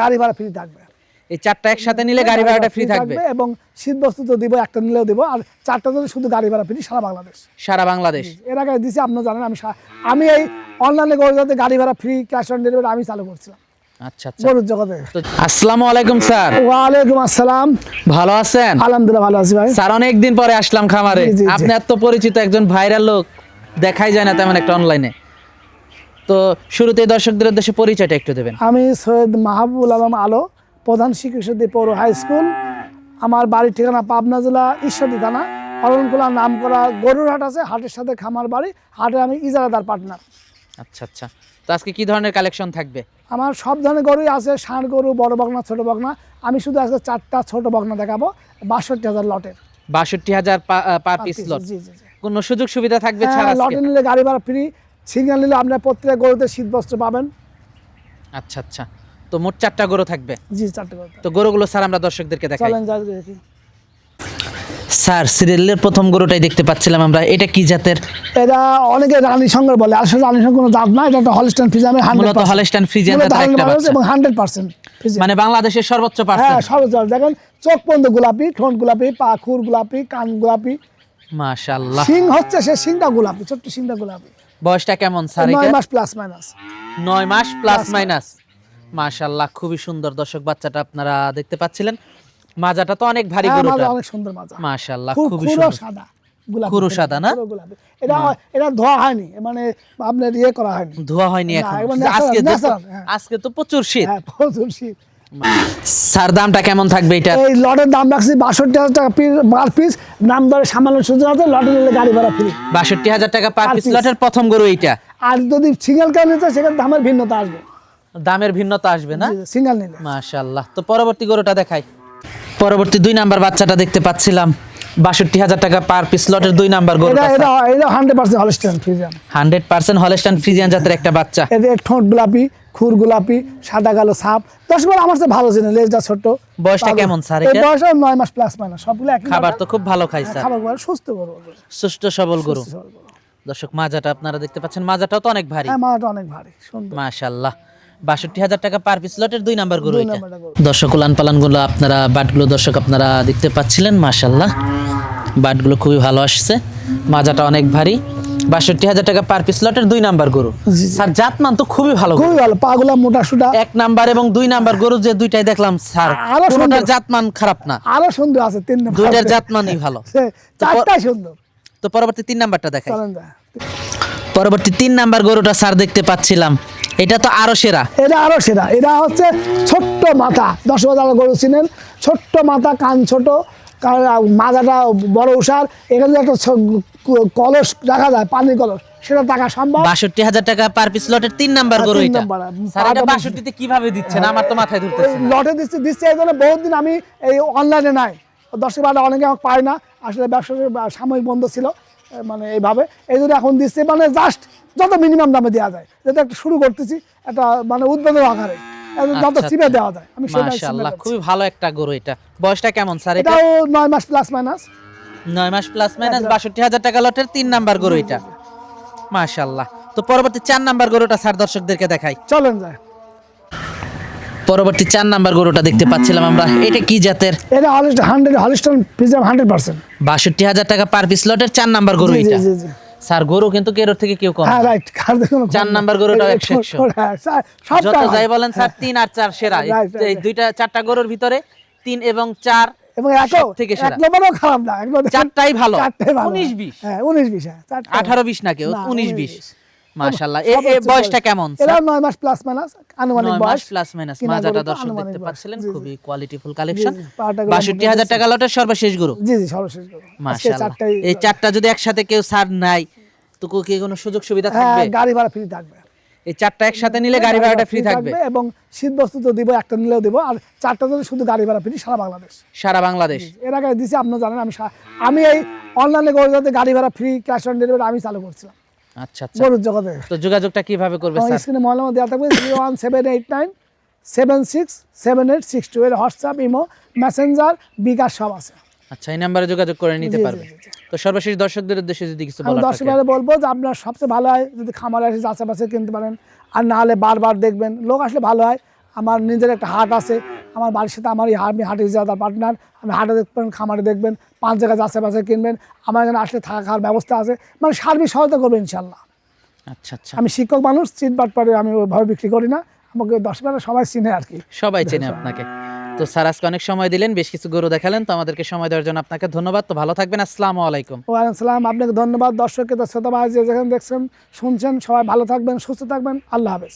গাড়ি ভাড়া ফ্রি থাকবে। এই চারটা একসাথে নিলে গাড়ি ভাড়াটা ফ্রি থাকবে। এবং শীত বস্তু তো দিব একটা নিলেও দিব আর চারটা যদি শুধু গাড়ি ভাড়া ফ্রি সারা বাংলাদেশ। সারা বাংলাদেশ। এর আগে দিছি আপনারা জানেন আমি আমি এই অনলাইনে গরু যাতে গাড়ি ভাড়া ফ্রি ক্যাশ অন ডেলিভারি আমি চালু করছিলাম। আচ্ছা আচ্ছা। গরুর জগতে। আসসালামু আলাইকুম স্যার। ওয়ালাইকুম আসসালাম। ভালো আছেন? আলহামদুলিল্লাহ ভালো আছি ভাই। স্যার অনেক দিন পরে আসলাম খামারে। আপনি এত পরিচিত একজন ভাইরাল লোক দেখাই যায় না তেমন একটা অনলাইনে তো শুরুতে দর্শকদের উদ্দেশ্যে পরিচয়টা একটু দেবেন। আমি সৈয়দ মাহবুবুল আলম আলো প্রধান শিক্ষক পৌর হাই স্কুল। আমার বাড়ির ঠিকানা পাবনা জেলা ঈশ্বরদী থানা। অরণকুলা নাম করা গরুর হাট আছে হাটের সাথে খামার বাড়ি। হাটে আমি ইজারাদার পার্টনার আচ্ছা আচ্ছা। তো আজকে কি ধরনের কালেকশন থাকবে? আমার সব ধরনের গরুই আছে ষাঁড় গরু বড় বকনা ছোট বকনা। আমি শুধু আজকে চারটা ছোট বকনা দেখাবো বাষট্টি হাজার লটের। বাষট্টি হাজার পার পিস লট কোনো সুযোগ সুবিধা থাকবে হ্যাঁ? লটে নিলে গাড়ি ভাড়া ফ্রি সিঙ্গেল নিলে আপনার প্রত্যেক গরুতে শীত বস্ত্র পাবেন। আচ্ছা আচ্ছা। তো মোট চারটা গরু থাকবে? জি চারটে গরু তো গরুগুলো স্যার আমরা দর্শকদেরকে দেখাই। চলেন দেখি। স্যার সিরিয়ালের প্রথম গরুটাই দেখতে পাচ্ছিলাম আমরা। এটা কি জাতের? এটা অনেকে রানী বলে। আসলে রানী কোনো জাত না এটা একটা হলস্টাইন ফিজামের হান্ড্রেড মূলত হলস্টাইন ফ্রিজিয়ান জাতের একটা বাচ্চা। এবং হান্ড্রেড পার্সেন্ট মানে বাংলাদেশের সর্বোচ্চ হ্যাঁ সর্বোচ্চ দেখেন চোখ পর্যন্ত গোলাপি ঠোঁট গোলাপি পা খুর গোলাপি কান গোলাপি। মাশাআল্লাহ। সিং হচ্ছে সে সিংটা গোলাপি ছোট্ট সিংটা গোলাপি। বয়সটা কেমন স্যার নয় মাস প্লাস মাইনাস নয় মাস প্লাস মাইনাস মাশাআল্লাহ খুবই সুন্দর দর্শক বাচ্চাটা আপনারা দেখতে পাচ্ছিলেন। মাজাটা তো অনেক ভারী হ্যাঁ গরুটা। অনেক সুন্দর মাজা। মাশাআল্লাহ খুব খুবই সুন্দর। সাদা গোলাপি খুরো সাদা না? এটা এটা ধোয়া হয়নি মানে আপনার ইয়ে করা হয়নি। ধোয়া হয়নি এখন। আজকে তো- হ্যাঁ। আজকে তো প্রচুর শীত। হ্যাঁ প্রচুর শীত। স্যার দামটা কেমন থাকবে এটা এই লটের দাম রাখছি বাষট্টি হাজার টাকা পিস পার পিস সামান্য সুযোগ আছে লটে নিলে গাড়ি ভাড়া ফ্রি বাষট্টি হাজার টাকা পার পিস লটের প্রথম গরু এইটা। আর যদি সিঙ্গেল নিতে সেখানে দামের ভিন্নতা আসবে। দামের ভিন্নতা আসবে না? সিঙ্গেল নিলে। মাশাআল্লাহ। তো পরবর্তী গরুটা দেখাই। পরবর্তী দুই নাম্বার বাচ্চাটা দেখতে পাচ্ছিলাম। বাষট্টি হাজার টাকা পার পিস লটের দুই নাম্বার গরু hundred percent Holstein Friesian hundred percent Holstein Friesian জাতের একটা বাচ্চা। ঠোঁট গোলাপি খুর গোলাপি সাদা কালো সাপ। দশ বার আমার সাথে ভালো ছিল লেজটা ছোট বয়সটা কেমন স্যার এটা? বয়স নয় মাস প্লাস মাইনাস সবগুলো একই খাবার তো খুব ভালো খাই স্যার। খাবার সুস্থ করব সুস্থ সবল গরু। দর্শক মাজাটা আপনারা দেখতে পাচ্ছেন মাজাটাও তো অনেক ভারী। হ্যাঁ মাটা অনেক ভারী সুন্দর। মাশাআল্লাহ। বাষট্টি হাজার টাকা পার পিস লটের দুই নাম্বার গরু এটা। দর্শক উলান পালানগুলো আপনারা বাটগুলো দর্শক আপনারা দেখতে পাচ্ছিলেন মাশাআল্লাহ। বাটগুলো খুবই ভালো আসছে মাজাটা অনেক ভারী। বাষট্টি হাজার টাকা পার পিস লটের দুই নাম্বার গরু। স্যার জাতমান তো খুবই ভালো খুবই ভালো পাগুলা মোটা সুটা এক নাম্বার এবং দুই নাম্বার গরু যে দুইটাই দেখলাম স্যার আরও সুন্দর। জাতমান খারাপ না। আরও সুন্দর আছে তিন নম্বর। দুইটার জাতমানই ভালো। চারটাই সুন্দর। তো পরবর্তী তিন নাম্বারটা দেখাই। পরবর্তী তিন নাম্বার গরুটা স্যার দেখতে পাচ্ছিলাম। এটা তো আরও সেরা। এটা আরও সেরা। এটা হচ্ছে ছোট্ট মাথা। দশ হাজার গরু চিনেন। ছোট্ট মাথা কান ছোট। মাথাটা বড় উষার এখানে একটা কলস রাখা যায় পানির কলস সেটা টাকা সম্ভব। বাষট্টি হাজার টাকা পার পিস লটের তিন নাম্বার হ্যাঁ, গরু এটা। বাষট্টিতে কীভাবে দিচ্ছেন? আমার তো মাথায় ধরতেছে না। লটে দিচ্ছে দিচ্ছে এই জন্য বহুত দিন আমি এই অনলাইনে নাই। দশ বারোটা অনেকে আমাকে পায় না। আসলে ব্যবসা সাময়িক বন্ধ ছিল মানে এইভাবে। এই জন্য এখন দিচ্ছে মানে জাস্ট যত মিনিমাম দামে দেওয়া যায়। যাতে একটা শুরু করতেছি একটা মানে উদ্বোধন আকারে। যত আচ্ছা, চিপে দেওয়া যায়। আমি মাশাআল্লাহ খুবই ভালো একটা গরু এটা। বয়সটা কেমন স্যার এটা? এটাও নয় মাস প্লাস মাইনাস নয় মাস প্লাস মাইনাস বাষট্টি হাজার টাকা লটের তিন নাম্বার গরু এটা। মাশাআল্লাহ। তো পরবর্তী চার নাম্বার গরুটা স্যার দর্শকদেরকে দেখাই। চলেন যায়। পরবর্তী চার নাম্বার গরুটা দেখতে পাচ্ছিলাম আমরা। এটা কি জাতের? এটা Holstein hundred Holstein Friesian hundred percent বাষট্টি হাজার টাকা পার পিস লটের চার নাম্বার গরু এটা। জি জি। স্যার গরু কিন্তু কেরোর থেকে কেউ কম হ্যাঁ রাইট চার নাম্বার গরুটাও একশো একশো। যত যাই বলেন স্যার তিন আর চার সেরা। এই- দুইটা চারটা গরুর ভিতরে তিন এবং চার এবং একও থেকে এক নম্বরও খারাপ না চারটাই ভালো। উনিশ বিশ। হ্যাঁ উনিশ বিশ হ্যাঁ। আঠারো বিশ না কেউ উনিশ বিশ। বিশ। মাশাল্লাহ সব এ এ হচ্ছে বয়সটা কেমন এরা নয় মাস প্লাস মাইনাস আনুমানিক নয় মাস প্লাস মাইনাস মাজাটা দর্শক দেখতে পাচ্ছিলেন জি, জি। খুবই কোয়ালিটিফুল কালেকশন জি, পাটা গরু বাষট্টি হাজার মোটামুটি টাকা লটের সর্বশেষ গরু। জি জি সর্বশেষ গরু। আজকে এই চারটা যদি একসাথে কেউ ছাড় নাই তো কি কোনো সুযোগ সুবিধা থাকবে? গাড়ি ভাড়া ফ্রি থাকবে। এই চারটা একসাথে নিলে গাড়ি ভাড়াটা ফ্রি থাকবে। এবং শীত বস্তু তো দিব একটা নিলেও দিব আর চারটা যদি শুধু গাড়ি ভাড়া ফ্রি সারা বাংলাদেশ। সারা বাংলাদেশ। এর আগে দিছি আপনারা জানেন আমি আমি এই অনলাইনে যাতে গাড়ি ভাড়া ফ্রি ক্যাশ অন ডেলিভারি আমি চালু করছিলাম। আচ্ছা আচ্ছা। গরুর জগতে তো যোগাযোগটা কীভাবে করবে স্যার? স্ক্রিনে মহল্লা দেওয়া থাকবে zero one seven eight nine seven six seven eight six two এর হোয়াটসঅ্যাপ ইমো মেসেঞ্জার বিকাশ সব আছে। আচ্ছা এই নাম্বারে যোগাযোগ করে নিতে পারবে। তো সর্বশেষ দর্শকদের উদ্দেশ্যে যদি কিছু বলার দর্শকদের বলব যে আপনার সবচেয়ে ভালো হয় যদি খামারে আসে আশেপাশে কিনতে পারেন আর না হলে বারবার দেখবেন লোক আসলে ভালো হয়। আমার নিজের একটা হাট আছে আমার বাড়ির সাথে আমার এই আমি হাটে যাওয়ার পার্টনার আমি হাটে দেখবেন খামারে দেখবেন পাঁচ জায়গায় আশেপাশে কিনবেন আমার এখানে আসলে থাকা খাওয়ার ব্যবস্থা আছে মানে সার্বিক সহায়তা করবেন ইনশাল্লাহ আচ্ছা আচ্ছা। আমি শিক্ষক মানুষ চিট বাট পারে আমি ওইভাবে বিক্রি করি না আমাকে দশ বারে সবাই চিনে আর কি। সবাই চেনে আপনাকে। তো স্যার আজকে অনেক সময় দিলেন বেশ কিছু গরু দেখালেন তো আমাদেরকে সময় দেওয়ার জন্য আপনাকে ধন্যবাদ। তো ভালো থাকবেন আসসালামু আলাইকুম। ওয়ালাইকুম সালাম আপনাকে ধন্যবাদ দর্শককে তো শ্রোতা ভাই যেখানে দেখছেন শুনছেন সবাই ভালো থাকবেন সুস্থ থাকবেন আল্লাহ হাফেজ।